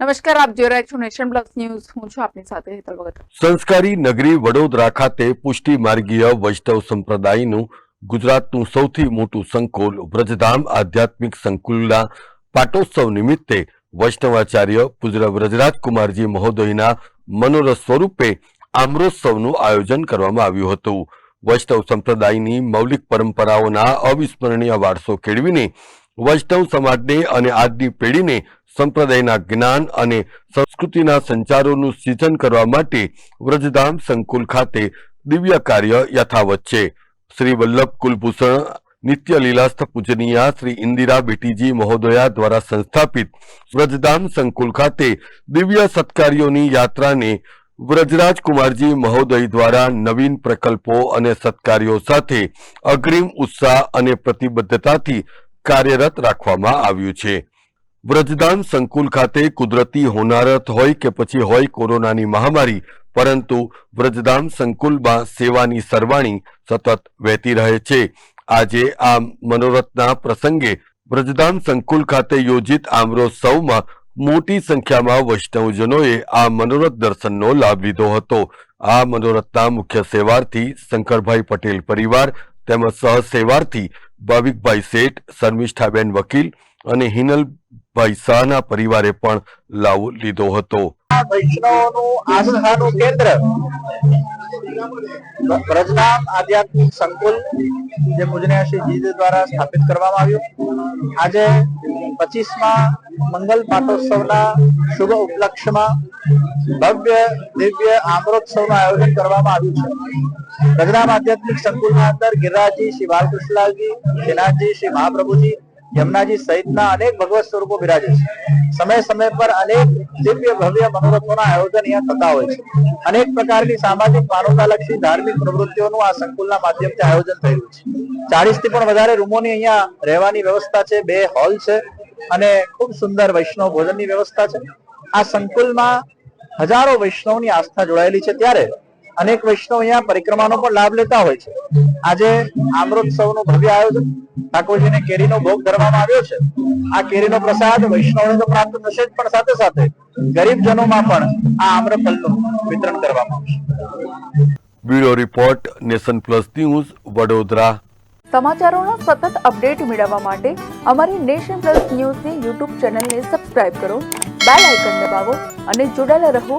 નમસ્કાર, આપ જોઈ રહ્યા છો નેશન પ્લસ ન્યૂઝ. હું છું આપની સાથે હેતલ ભગત. સંસ્કારી નગરી વડોદરા ખાતે પુષ્ટિ માર્ગીય વૈષ્ણવ સંપ્રદાયનું ગુજરાતનું સૌથી મોટું સંકુલ, વ્રજધામ આધ્યાત્મિક સંકુલના પાટોત્સવ નિમિત્તે વૈષ્ણવાચાર્ય પૂજ્ય વ્રજરાજકુમારજી મહોદયના મનોરથ સ્વરૂપે આમ્રોત્સવનું આયોજન કરવામાં આવ્યું હતું. વૈષ્ણવ સંપ્રદાયની મૌલિક પરંપરાઓના અવિસ્મરણીય વારસો કેળવીને વૈષ્ણવ સમાજને અને આજની પેઢીને સંપ્રદાયના જ્ઞાન અને સંસ્કૃતિના સંચારોનું સિંચન કરવા માટે વ્રજધામ સંકુલ ખાતે દિવ્ય કાર્ય યથાવત છે. શ્રી વલ્લભ કુલભૂષણ નિત્ય લીલાસ્થ પૂજનીયા શ્રી ઇન્દિરા બેટીજી મહોદયા દ્વારા સંસ્થાપિત વ્રજધામ સંકુલ ખાતે દિવ્ય સત્કાર્યોની યાત્રાને વ્રજરાજ કુમારજી મહોદય દ્વારા નવીન પ્રકલ્પો અને સત્કાર્યો સાથે અગ્રિમ ઉત્સાહ અને પ્રતિબદ્ધતાથી કાર્યરત રાખવામાં આવ્યું છે. વ્રજધામ સંકુલ ખાતે કુદરતી હોનારત હોય કે પછી હોય કોરોનાની મહામારી, પરંતુ વ્રજધામ સંકુલમાં સેવાની સરવાણી સતત વહેતી રહે છે. આજે આ મનોરથના પ્રસંગે વ્રજધામ સંકુલ ખાતે યોજિત આમરોત્સવમાં મોટી સંખ્યામાં વૈષ્ણવજનોએ આ મનોરથ દર્શનનો લાભ લીધો હતો. આ મનોરથના મુખ્ય સેવાર્થી શંકરભાઈ પટેલ પરિવાર તેમજ સહસેવાર્થી ભાવિકભાઈ શેઠ, શર્મિષ્ઠાબેન વકીલ અને હિનલભાઈ શાહના પરિવારે પણ લાવો લીધો હતો. વૈષ્ણવોનું આસ્થાનું કેન્દ્ર વ્રજધામ આધ્યાત્મિક સંકુલ જે પૂજનીય શ્રી જીજે દ્વારા સ્થાપિત કરવામાં આવ્યું. આજે પચીસમાં મંગલ પાટોત્સવના શુભ ઉપલક્ષમાં ભવ્ય, દિવ્ય આમરોત્સવનું આયોજન કરવામાં આવ્યું છે. વ્રજધામ આધ્યાત્મિક સંકુલના અંદર ગિરરાજજી શ્રી બાલકૃષ્ણલાલજી શ્રીનાથજી શ્રી મહાપ્રભુજી યમુનાજી સહિતના અનેક ભગવત સ્વરૂપો બિરાજે છે. સમય સમય પર અનેક દિવ્ય ભવ્ય મનોરથોના આયોજન અહીંયા થતા હોય છે. અનેક પ્રકારની સામાજિક માનવતાલક્ષી ધાર્મિક પ્રવૃત્તિઓનું આ સંકુલના માધ્યમથી આયોજન થયેલું છે. ચાલીસથી પણ વધારે રૂમોની અહીંયા રહેવાની વ્યવસ્થા છે, બે હોલ છે અને ખૂબ સુંદર વૈષ્ણવ ભોજનની વ્યવસ્થા છે. આ સંકુલમાં હજારો વૈષ્ણવની આસ્થા જોડાયેલી છે. ત્યારે અનેક વૈષ્ણવ અહીંયા પરિક્રમાનો પણ લાભ લેતા હોય છે. આજે આમ્રોત્સવનું ભવ્ય આયોજન ઠાકોરજીને કેરીનો ભોગ ધરવામાં આવ્યો છે. આ કેરીનો પ્રસાદ વૈષ્ણવને તો પ્રાપ્ત થશે જ પણ સાથે સાથે ગરીબ જનોમાં પણ આ આમ્રફળનું વિતરણ કરવામાં આવશે. Bureau report nation plus news Vadodara. સમાચારોનો સતત અપડેટ મેળવવા માટે અમારી નેશન પ્લસ ન્યૂઝની યુટ્યુબ ચેનલને સબસ્ક્રાઇબ કરો બેલ આઇકન દબાવો અને જોડાયેલા રહો